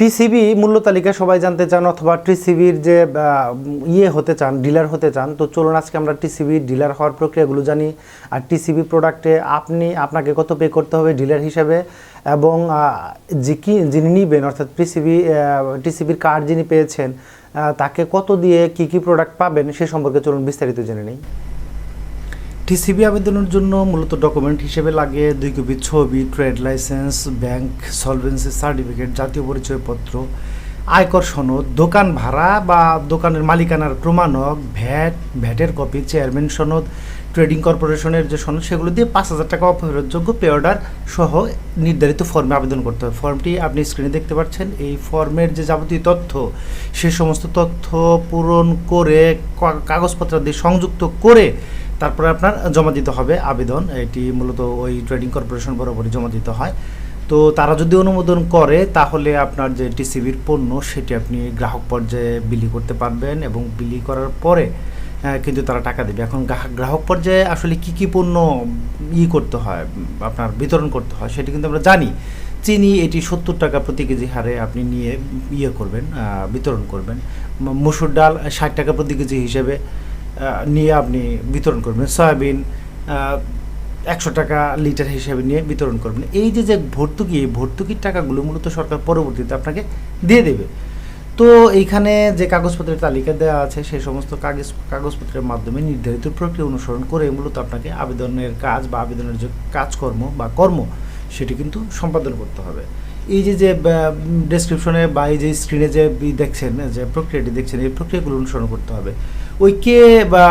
TCB মূল্য তালিকা সবাই জানতে চান অথবা টিসিবির যে ইয়ে হতে চান, ডিলার হতে চান, তো চলুন আজকে আমরা টিসিবি ডিলার হওয়ার প্রক্রিয়াগুলো জানি। আর টিসিবি প্রোডাক্টে আপনি, আপনাকে কত পে করতে হবে ডিলার হিসেবে? এবং যে কি, যিনি নিবেন, অর্থাৎ টিসিবি টিসিবির কার্ড যিনি পেয়েছেন তাকে কত দিয়ে কি কি প্রোডাক্ট পাবেন সে সম্পর্কে চলুন বিস্তারিত জেনে নিই। টিসিবি আবেদনের জন্য মূলত ডকুমেন্ট হিসেবে লাগে দুই কপি ছবি, trade licence, bank solvency certificate, জাতীয় পরিচয়পত্র, আয়কর সনদ, দোকান ভাড়া বা দোকানের মালিকানার প্রমাণক, ভ্যাট, ভ্যাটের কপি, চেয়ারম্যান সনদ, ট্রেডিং কর্পোরেশনের যে সনদ, সেগুলো দিয়ে পাঁচ হাজার টাকা অফেরতযোগ্য পে অর্ডার সহ নির্ধারিত ফর্মে আবেদন করতে হবে। ফর্মটি আপনি স্ক্রিনে দেখতে পাচ্ছেন। এই ফর্মের যে যাবতীয় তথ্য, সে সমস্ত তথ্য পূরণ করে কাগজপত্র দিয়ে সংযুক্ত করে তারপরে আপনার জমা দিতে হবে আবেদন। এটি মূলত ওই ট্রেডিং কর্পোরেশন বরাবরই জমা দিতে হয়। তো তারা যদি অনুমোদন করে, তাহলে আপনার যে টিসিবির পণ্য, সেটি আপনি গ্রাহক পর্যায়ে বিলি করতে পারবেন এবং বিলি করার পরে কিন্তু তারা টাকা দেবে। এখন গ্রাহক- পর্যায়ে আসলে কি কি পণ্য ই করতে হয়, আপনার বিতরণ করতে হয়, সেটি কিন্তু আমরা জানি। চিনি, এটি সত্তর টাকা প্রতি কেজি হারে আপনি নিয়ে ইয়ে করবেন বিতরণ করবেন। মসুর ডাল ষাট টাকা প্রতি কেজি হিসেবে। নিয়ে আপনি বিতরণ করবেন। সয়াবিন একশো টাকা লিটার হিসেবে নিয়ে বিতরণ করবেন। এই যে যে ভর্তুকি, এই ভর্তুকির টাকাগুলো মূলত সরকার পরবর্তীতে আপনাকে দিয়ে দেবে। তো এইখানে যে কাগজপত্রের তালিকা দেওয়া আছে, সেই সমস্ত কাগজ, কাগজপত্রের মাধ্যমে নির্ধারিত প্রক্রিয়া অনুসরণ করে মূলত আপনাকে আবেদনের কাজ বা আবেদনের যে কাজকর্ম বা কর্ম, সেটি কিন্তু সম্পাদন করতে হবে। এই যে যে ডেসক্রিপশনে বা এই যে স্ক্রিনে যে দেখছেন, যে প্রক্রিয়াটি দেখছেন, এই প্রক্রিয়াগুলো অনুসরণ করতে হবে। ওই কে বা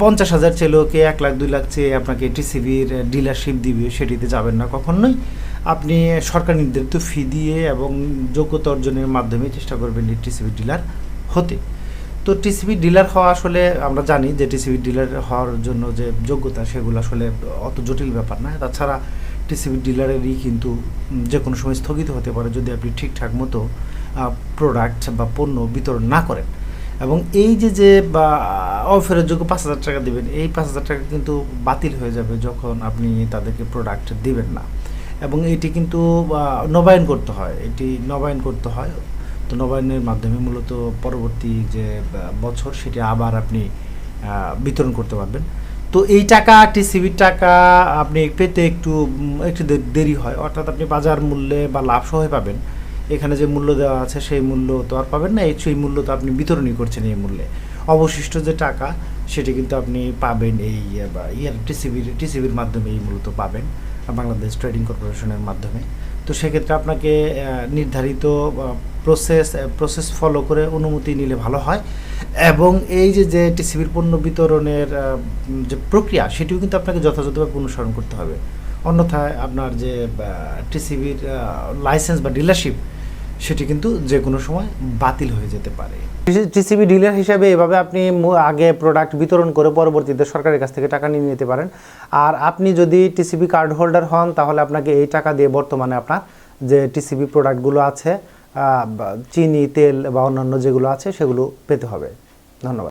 পঞ্চাশ হাজার চেলো কে এক লাখ, দুই লাখ চেয়ে আপনাকে টিসিবির ডিলারশিপ দিবে, সেটিতে যাবেন না কখনোই। আপনি সরকার নির্ধারিত ফি দিয়ে এবং যোগ্যতা অর্জনের মাধ্যমে চেষ্টা করবেন টিসিবি ডিলার হতে। তো টিসিবি ডিলার হওয়া আসলে আমরা জানি যে টিসিবি ডিলার হওয়ার জন্য যে যোগ্যতা, সেগুলো আসলে অত জটিল ব্যাপার না। তাছাড়া টিসিবি ডিলারেরই কিন্তু যে কোনো সময় স্থগিত হতে পারে যদি আপনি ঠিকঠাক মতো প্রোডাক্ট বা পণ্য বিতরণ না করেন। এবং এই যে যে, বা অফেরতযোগ্য পাঁচ হাজার টাকা দেবেন, এই পাঁচ হাজার টাকা কিন্তু বাতিল হয়ে যাবে যখন আপনি তাদেরকে প্রোডাক্ট দিবেন না। এবং এটি কিন্তু নবায়ন করতে হয়। এটি নবায়ন করতে হয়। তো নবায়নের মাধ্যমে মূলত পরবর্তী যে বছর সেটি আবার আপনি বিতরণ করতে পারবেন। তো এই টাকা টিসিবির টাকা আপনি পেতে একটু একটু দেরি হয়। অর্থাৎ আপনি বাজার মূল্যে বা লাভ সহ পাবেন। এখানে যে মূল্য দেওয়া আছে সেই মূল্য তো আর পাবেন না, এই মূল্য তো আপনি বিতরণই করছেন এই মূল্যে। অবশিষ্ট যে টাকা, সেটি কিন্তু আপনি পাবেন এই ইয়ার টিসিবির টিসিবির মাধ্যমে এই মূলত পাবেন, বাংলাদেশ ট্রেডিং কর্পোরেশনের মাধ্যমে। তো সেক্ষেত্রে আপনাকে নির্ধারিত প্রসেস প্রসেস ফলো করে অনুমতি নিলে ভালো হয়। এবং এই যে যে টিসিবির পণ্য বিতরণের যে প্রক্রিয়া, সেটিও কিন্তু আপনাকে যথাযথভাবে অনুসরণ করতে হবে। অন্যথায় আপনার যে টিসিবির লাইসেন্স বা ডিলারশিপ সেটি কিন্তু যে কোনো সময় বাতিল হয়ে যেতে পারে। টিসিবি ডিলার হিসাবে এভাবে আপনি আগে প্রোডাক্ট বিতরণ করে পরবর্তীতে সরকারের কাছ থেকে টাকা নিয়ে নিতে পারেন। আর আপনি যদি টিসিবি কার্ড হোল্ডার হন, তাহলে আপনাকে এই টাকা দিয়ে বর্তমানে আপনার যে টিসিবি প্রোডাক্টগুলো আছে চিনি, তেল বা অন্যান্য যেগুলো আছে, সেগুলো পেতে হবে। ধন্যবাদ।